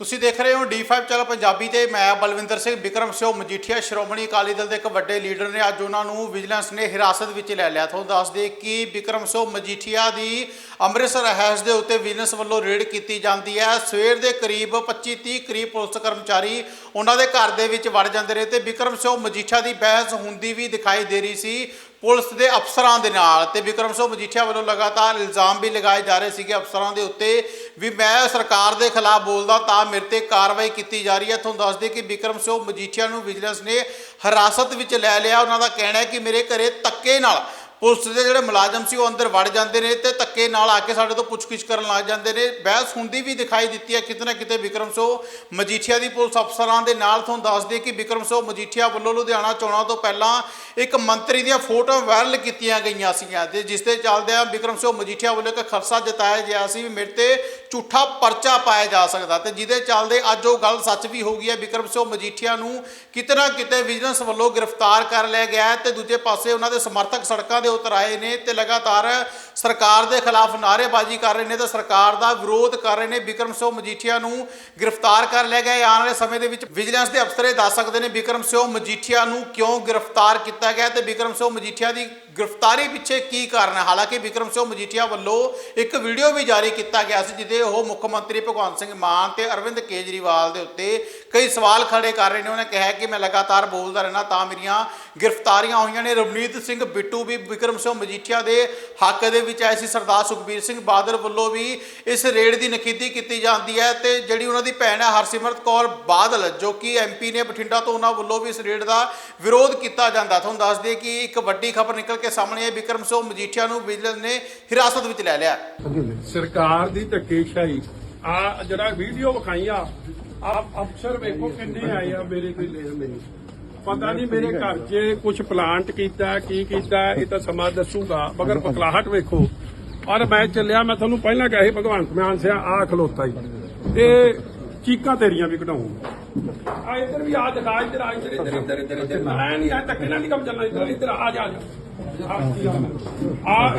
ਤੁਸੀਂ ਦੇਖ ਰਹੇ ਹੋ D5 ਚੈਨਲ ਪੰਜਾਬੀ ਤੇ ਮੈਂ ਬਲਵਿੰਦਰ ਸਿੰਘ ਵਿਕਰਮ ਸਿੰਘ ਮਜੀਠੀਆ, ਸ਼੍ਰੋਮਣੀ ਅਕਾਲੀ ਦਲ ਦੇ ਇੱਕ ਵੱਡੇ ਲੀਡਰ ਨੇ ਅੱਜ ਉਹਨਾਂ ਨੂੰ ਵਿਜੀਲੈਂਸ ਨੇ ਹਿਰਾਸਤ ਵਿੱਚ ਲੈ ਲਿਆ। ਤੁਹਾਨੂੰ ਦੱਸ ਦੇ ਕਿ ਵਿਕਰਮ ਸਿੰਘ ਮਜੀਠੀਆ ਦੀ ਅੰਮ੍ਰਿਤਸਰ ਰਹਿਸ ਦੇ ਉੱਤੇ ਵਿਜੀਲੈਂਸ ਵੱਲੋਂ ਰੇਡ ਕੀਤੀ ਜਾਂਦੀ ਹੈ। ਸਵੇਰ ਦੇ ਕਰੀਬ 25-30 ਕਰੀਬ ਪੁਲਿਸ ਕਰਮਚਾਰੀ ਉਹਨਾਂ ਦੇ ਘਰ ਦੇ ਵਿੱਚ ਵੜ ਜਾਂਦੇ ਰਹੇ ਤੇ ਵਿਕਰਮ ਸਿੰਘ ਮਜੀਠੀਆ ਦੀ ਬਹਿਸ ਹੁੰਦੀ ਵੀ ਦਿਖਾਈ ਦੇ ਰਹੀ ਸੀ। ਪੁਲਿਸ ਦੇ ਅਫਸਰਾਂ ਦੇ ਨਾਲ ਤੇ ਵਿਕਰਮ ਸਿੰਘ ਮਜੀਠੀਆ ਵੱਲੋਂ ਲਗਾਤਾਰ ਇਲਜ਼ਾਮ ਵੀ ਲਗਾਏ ਜਾ ਰਹੇ ਸੀਗੇ ਅਫਸਰਾਂ ਦੇ ਉੱਤੇ ਵੀ ਮੈਂ ਸਰਕਾਰ ਦੇ ਖਿਲਾਫ ਬੋਲਦਾ ਤਾਂ ਮੇਰੇ ਤੇ ਕਾਰਵਾਈ ਕੀਤੀ ਜਾ ਰਹੀ ਹੈ। ਤੁਹਾਨੂੰ ਦੱਸ ਦਈਏ ਕਿ ਵਿਕਰਮ ਸਿੰਘ ਮਜੀਠੀਆ ਨੂੰ ਵਿਜੀਲੈਂਸ ਨੇ ਹਿਰਾਸਤ ਵਿੱਚ ਲੈ ਲਿਆ। ਉਹਨਾਂ ਦਾ ਕਹਿਣਾ ਹੈ ਕਿ ਮੇਰੇ ਘਰੇ ਧੱਕੇ ਨਾਲ ਪੁਲਿਸ ਦੇ ਜਿਹੜੇ ਮੁਲਾਜ਼ਮ ਸੀ ਉਹ ਅੰਦਰ ਵੜ ਜਾਂਦੇ ਨੇ ਤੇ ਧੱਕੇ ਨਾਲ ਆ ਕੇ ਸਾਡੇ ਤੋਂ ਪੁੱਛਗਿੱਛ ਕਰਨ ਲੱਗ ਜਾਂਦੇ ਨੇ। ਬਹਿਸ ਹੁੰਦੀ ਵੀ ਦਿਖਾਈ ਦਿੱਤੀ ਹੈ ਕਿਤੇ ਨਾ ਕਿਤੇ ਵਿਕਰਮ ਸੋ ਮਜੀਠੀਆ ਦੀ ਪੁਲਿਸ ਅਫਸਰਾਂ ਦੇ ਨਾਲ ਤੁਹਾਨੂੰ ਦੱਸ ਦਈਏ ਕਿ ਵਿਕਰਮ ਸੋ ਮਜੀਠੀਆ ਵੱਲੋਂ ਲੁਧਿਆਣਾ ਚੋਣਾਂ ਤੋਂ ਪਹਿਲਾਂ ਇੱਕ ਮੰਤਰੀ ਦੀਆਂ ਫੋਟੋਆਂ ਵਾਇਰਲ ਕੀਤੀਆਂ ਗਈਆਂ ਸੀਗੀਆਂ ਤੇ ਜਿਸ ਦੇ ਚੱਲਦਿਆਂ ਵਿਕਰਮ ਸੋ ਮਜੀਠੀਆ ਵੱਲੋਂ ਇੱਕ ਖਰਸਾ ਜਤਾਇਆ ਗਿਆ ਸੀ ਵੀ ਮੇਰੇ ਤੇ ਝੂਠਾ ਪਰਚਾ ਪਾਇਆ ਜਾ ਸਕਦਾ ਤੇ ਜਿਹਦੇ ਚੱਲਦੇ ਅੱਜ ਉਹ ਗੱਲ ਸੱਚ ਵੀ ਹੋ ਗਈ ਹੈ। ਵਿਕਰਮ ਸੋ ਮਜੀਠੀਆ ਨੂੰ ਕਿਤੇ ਨਾ ਕਿਤੇ ਵਿਜੀਲੈਂਸ ਵੱਲੋਂ ਗ੍ਰਿਫਤਾਰ ਕਰ ਲਿਆ ਗਿਆ ਤੇ ਦੂਜੇ ਪਾਸੇ ਉਹਨਾਂ ਦੇ ਸਮਰਥਕ ਸੜਕਾਂ ਦੇ ਉਤਰ ਆਏ ਨੇ ਤੇ ਲਗਾਤਾਰ ਸਰਕਾਰ ਦੇ ਖਿਲਾਫ ਨਾਅਰੇਬਾਜ਼ੀ ਕਰ ਰਹੇ ਨੇ ਤੇ ਸਰਕਾਰ ਦਾ ਵਿਰੋਧ ਕਰ ਰਹੇ ਨੇ ਵਿਕਰਮ ਸਿੰਘ ਮਜੀਠੀਆ ਨੂੰ ਗ੍ਰਿਫਤਾਰ ਕਰ ਲਿਆ ਗਿਆ ਹੈ। ਆਉਣ ਵਾਲੇ ਸਮੇਂ ਦੇ ਵਿੱਚ ਵਿਜੀਲੈਂਸ ਦੇ ਅਫਸਰ ਇਹ ਦੱਸ ਸਕਦੇ ਨੇ ਵਿਕਰਮ ਸਿੰਘ ਮਜੀਠੀਆ ਨੂੰ ਕਿਉਂ ਗ੍ਰਿਫਤਾਰ ਕੀਤਾ ਗਿਆ ਤੇ ਵਿਕਰਮ ਸਿੰਘ ਮਜੀਠੀਆ ਦੀ ਗ੍ਰਿਫਤਾਰੀ ਪਿੱਛੇ ਕੀ ਕਾਰਨ ਹੈ? ਹਾਲਾਂਕਿ ਵਿਕਰਮ ਸਿੰਘ ਮਜੀਠੀਆ ਵੱਲੋਂ ਇੱਕ ਵੀਡੀਓ ਵੀ ਜਾਰੀ ਕੀਤਾ ਗਿਆ ਸੀ ਜਿਹਦੇ ਉਹ ਮੁੱਖ ਮੰਤਰੀ ਭਗਵੰਤ ਸਿੰਘ ਮਾਨ ਤੇ ਅਰਵਿੰਦ ਕੇਜਰੀਵਾਲ ਦੇ ਉੱਤੇ ਕਈ ਸਵਾਲ ਖੜੇ ਕਰ ਰਹੇ ਨੇ। ਉਹਨੇ ਕਿਹਾ ਕਿ ਮੈਂ ਲਗਾਤਾਰ ਬੋਲਦਾ ਰਹਿਣਾ ਤਾਂ ਮੇਰੀਆਂ ਗ੍ਰਿਫਤਾਰੀਆਂ ਹੋਈਆਂ ਨੇ। ਰਵਨੀਤ ਸਿੰਘ ਬਿੱਟੂ ਵੀ ਵਿਕਰਮ ਸਿੰਘ ਮਜੀਠੀਆ ਦੇ ਹੱਕ ਦੇ ਵਿੱਚ ਆਏ ਸੀ। ਸਰਦਾਰ ਸੁਖਬੀਰ ਸਿੰਘ ਬਾਦਲ ਵੱਲੋਂ ਵੀ ਇਸ ਰੇਡ ਦੀ ਨਖੇਦੀ ਕੀਤੀ ਜਾਂਦੀ ਹੈ ਤੇ ਜਿਹੜੀ ਉਹਨਾਂ ਦੀ ਭੈਣ ਹੈ, ਹਰਸਿਮਰਤ ਕੌਰ ਬਾਦਲ, ਜੋ ਕਿ ਐਮਪੀ ਨੇ ਬਠਿੰਡਾ ਤੋਂ ਉਹਨਾਂ ਵੱਲੋਂ ਵੀ ਇਸ ਰੇਡ ਦਾ ਵਿਰੋਧ ਕੀਤਾ ਜਾਂਦਾ। ਤੁਹਾਨੂੰ ਦੱਸ ਦਈਏ ਕਿ ਇੱਕ ਵੱਡੀ ਖਬਰ ਨਿਕਲ ਕੇ ਸਾਹਮਣੇ ਆਈ ਵਿਕਰਮ ਸਿੰਘ ਮਜੀਠੀਆ ਨੂੰ ਵਿਜੀਲੈਂਸ ਨੇ ਹਿਰਾਸਤ ਵਿੱਚ ਲੈ ਲਿਆ। ਸਰਕਾਰ ਦੀ ਧੱਕੇਸ਼ਾਹੀ। ਆ ਜਿਹੜਾ ਵੀਡੀਓ ਵਿਖਾਈ ਆ ਆ ਅਫਸਰ ਵੇਖੋ ਕਿੰਨੇ ਆਏ ਆ ਮੇਰੇ ਕੋਲ। ਲੈ ਮੈਨੂੰ ਪਤਾ ਨਹੀਂ ਮੇਰੇ ਘਰ 'ਚ ਕੁਝ ਪਲਾਂਟ ਕੀਤਾ, ਕੀ ਕੀਤਾ, ਇਹ ਤਾਂ ਸਮਾਂ ਦੱਸੂਗਾ, ਮਗਰ ਬਕਲਾਹਟ ਵੇਖੋ। ਔਰ ਮੈਂ ਚੱਲਿਆ, ਮੈਂ ਤੁਹਾਨੂੰ ਪਹਿਲਾਂ ਕਿਹਾ ਸੀ, ਭਗਵੰਤ ਮਾਨ ਸਿਆ, ਆ ਖਲੋਤਾ ਹੀ ਤੇ ਚੀਕਾਂ ਤੇਰੀਆਂ ਵੀ ਕਢਾਉਂ ਆ ਇੱਧਰ ਵੀ ਆ ਦਿਖਾ ਇੱਧਰ, ਆ ਇੱਧਰ ਇੱਧਰ। ਇੱਧਰ ਇੱਧਰ ਮੈਂ ਨਹੀਂ, ਆ ਧੱਕੇ ਨਾਲ ਨਹੀਂ ਕੰਮ ਚੱਲਣਾ, ਇੱਧਰ ਆ ਜਾ। ਆ ਜਾ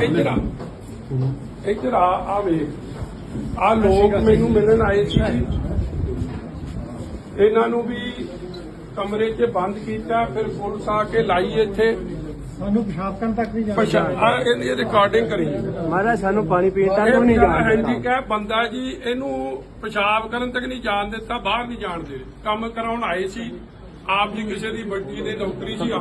ਇੱਧਰ ਆ। ਇੱਧਰ ਆ ਆ ਵੇਖ। ਆ ਲੋਕ ਮੈਨੂੰ ਮਿਲਣ ਆਏ ਸੀ ਇਹਨਾਂ ਨੂੰ ਵੀ ਕਮਰੇ 'ਚ ਬੰਦ ਕੀਤਾ ਫਿਰ ਪੁਲਿਸ ਆ ਕੇ ਲਾਈ ਇੱਥੇ। ਸਾਨੂੰ ਪਿਸ਼ਾਬ ਕਰਨ ਤੱਕ ਨਹੀਂ ਜਾਣਾ ਆ ਇਹਦੀ ਰਿਕਾਰਡਿੰਗ ਕਰੀ। ਮਹਾਰਾਜ ਸਾਨੂੰ ਪਾਣੀ ਪੀਣ ਤੱਕ ਨਹੀਂ ਜਾਣ ਹਾਂਜੀ ਕਹੇ ਬੰਦਾ ਜੀ ਇਹਨੂੰ ਪਿਸ਼ਾਬ ਕਰਨ ਤੱਕ ਨਹੀਂ ਜਾਣ ਦਿੱਤਾ ਬਾਹਰ ਨਹੀਂ ਜਾਣ ਦੇ ਕੰਮ ਕਰਾਉਣ ਆਏ ਸੀ। ਆਪ ਜੀ ਕਿਸੇ ਦੀ ਵੱਡੀ ਦੇ ਨੌਕਰੀ ਸੀ ਆ।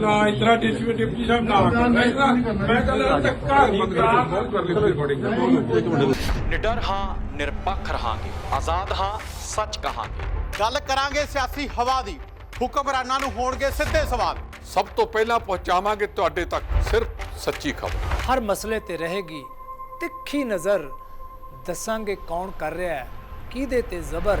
ਨਾ ਇਤਰਾ ਡਿਪਟੀ ਡਿਪਟੀ ਸਾਹਿਬ ਨਾ ਮੈਂ ਕਹਿੰਦਾ ਧੱਕਾ ਨਹੀਂ ਕਰਾ ਬਹੁਤ ਕਰ ਲਈ ਬੜੀ ਨਿਡਰ ਹਾਂ ਨਿਰਪੱਖ ਰਹਾਂਗੇ। ਆਜ਼ਾਦ ਹਾਂ ਸੱਚ ਕਹਾਂਗੇ। ਗੱਲ ਕਰਾਂਗੇ ਸਿਆਸੀ ਹਵਾ ਦੀ। ਹੁਕਮਰਾਨਾਂ ਨੂੰ ਹੋਣਗੇ ਸਿੱਧੇ ਸਵਾਲ। ਸਭ ਤੋਂ ਪਹਿਲਾਂ ਪਹੁੰਚਾਵਾਂਗੇ ਤੁਹਾਡੇ ਤੱਕ ਸਿਰਫ ਸੱਚੀ ਖਬਰ। ਹਰ ਮਸਲੇ ਤੇ ਰਹੇਗੀ ਤਿੱਖੀ ਨਜ਼ਰ। ਦੱਸਾਂਗੇ ਕੌਣ ਕਰ ਰਿਹਾ ਹੈ ਕਿਹਦੇ ਤੇ ਜ਼ਬਰ।